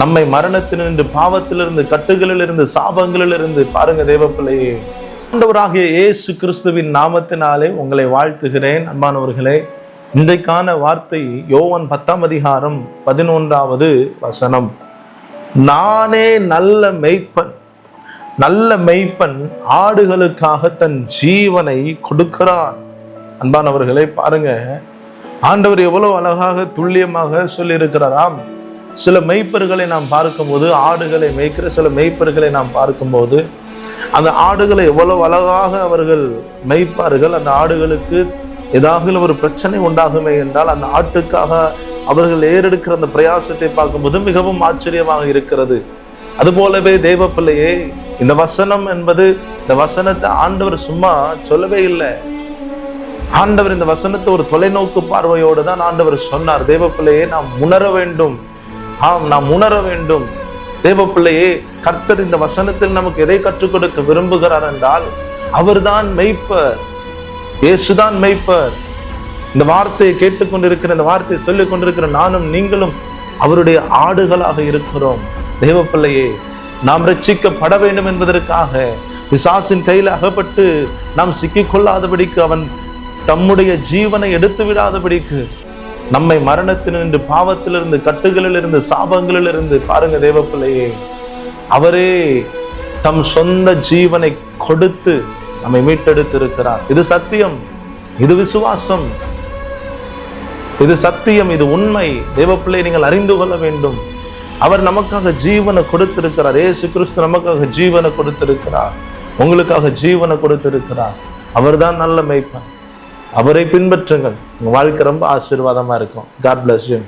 நம்மை மரணத்திலிருந்து பாவத்திலிருந்து கட்டுகளிலிருந்து சாபங்களிலிருந்து பாருங்க தேவப்பிள்ளையே. ஆண்டவராகிய இயேசு கிறிஸ்துவின் நாமத்தினாலே உங்களை வாழ்த்துகிறேன் அன்பானவர்களே. இன்றைக்கான வார்த்தை யோவன் பத்தாம் அதிகாரம் பதினொன்றாவது வசனம். நானே நல்ல மெய்ப்பன். நல்ல மெய்ப்பன் ஆடுகளுக்காக தன் ஜீவனை கொடுக்கிறான். அன்பானவர்களே பாருங்க. ஆண்டவர் எவ்வளவு அழகாக துல்லியமாக சொல்லியிருக்கிறாராம். சில மெய்ப்பர்களை நாம் பார்க்கும்போது ஆடுகளை மேய்க்கிற சில மெய்ப்பர்களை நாம் பார்க்கும்போது அந்த ஆடுகளை எவ்வளவு அழகாக அவர்கள் மேய்ப்பார்கள் அந்த ஆடுகளுக்கு ஏதாவது ஒரு பிரச்சனை உண்டாகுமே என்றால் அந்த ஆட்டுக்காக அவர்கள் ஏறெடுக்கிற அந்த பிரயாசத்தை பார்க்கும்போது மிகவும் ஆச்சரியமாக இருக்கிறது. அதுபோலவே தெய்வ பிள்ளையே இந்த வசனம் என்பது இந்த வசனத்தை ஆண்டவர் சும்மா சொல்லவே இல்லை. ஆண்டவர் இந்த வசனத்தை ஒரு தொலைநோக்கு பார்வையோடு தான் ஆண்டவர் சொன்னார். தெய்வ பிள்ளையே நாம் உணர வேண்டும். ஆம் நாம் உணர வேண்டும். தேவ பிள்ளையே கர்த்தர் இந்த வசனத்தில் நமக்கு எதை கற்றுக் கொடுக்க விரும்புகிறார் என்றால் அவர்தான் மெய்ப்பர். இயேசுதான் மெய்ப்பர். இந்த வார்த்தையை கேட்டுக்கொண்டிருக்கிற இந்த வார்த்தையை சொல்லிக் கொண்டிருக்கிற நானும் நீங்களும் அவருடைய ஆடுகளாக இருக்கிறோம். தேவ பிள்ளையே நாம் ரட்சிக்கப்பட வேண்டும் என்பதற்காக பிசாசின் கையில் அகப்பட்டு நாம் சிக்கிக் கொள்ளாதபடிக்கு அவன் தம்முடைய ஜீவனை எடுத்து விடாதபடிக்கு நம்மை மரணத்திலிருந்து பாவத்திலிருந்து கட்டுகளிலிருந்து சாபங்களிலிருந்து பாருங்க தேவ பிள்ளையே அவரே தம் சொந்த ஜீவனை கொடுத்து நம்மை மீட்டெடுத்து இருக்கிறார் இது சத்தியம். இது விசுவாசம். இது சத்தியம். இது உண்மை. தேவப்பிள்ளை நீங்கள் அறிந்து கொள்ள வேண்டும். அவர் நமக்காக ஜீவனை கொடுத்திருக்கிறார். ஏசு கிறிஸ்து நமக்காக ஜீவனை கொடுத்திருக்கிறார். உங்களுக்காக ஜீவனை கொடுத்திருக்கிறார். அவர்தான் நல்ல மெய்ப்பன். அவரை பின்பற்றுங்கள். உங்கள் வாழ்க்கை ரொம்ப ஆசீர்வாதமாக இருக்கும். God bless you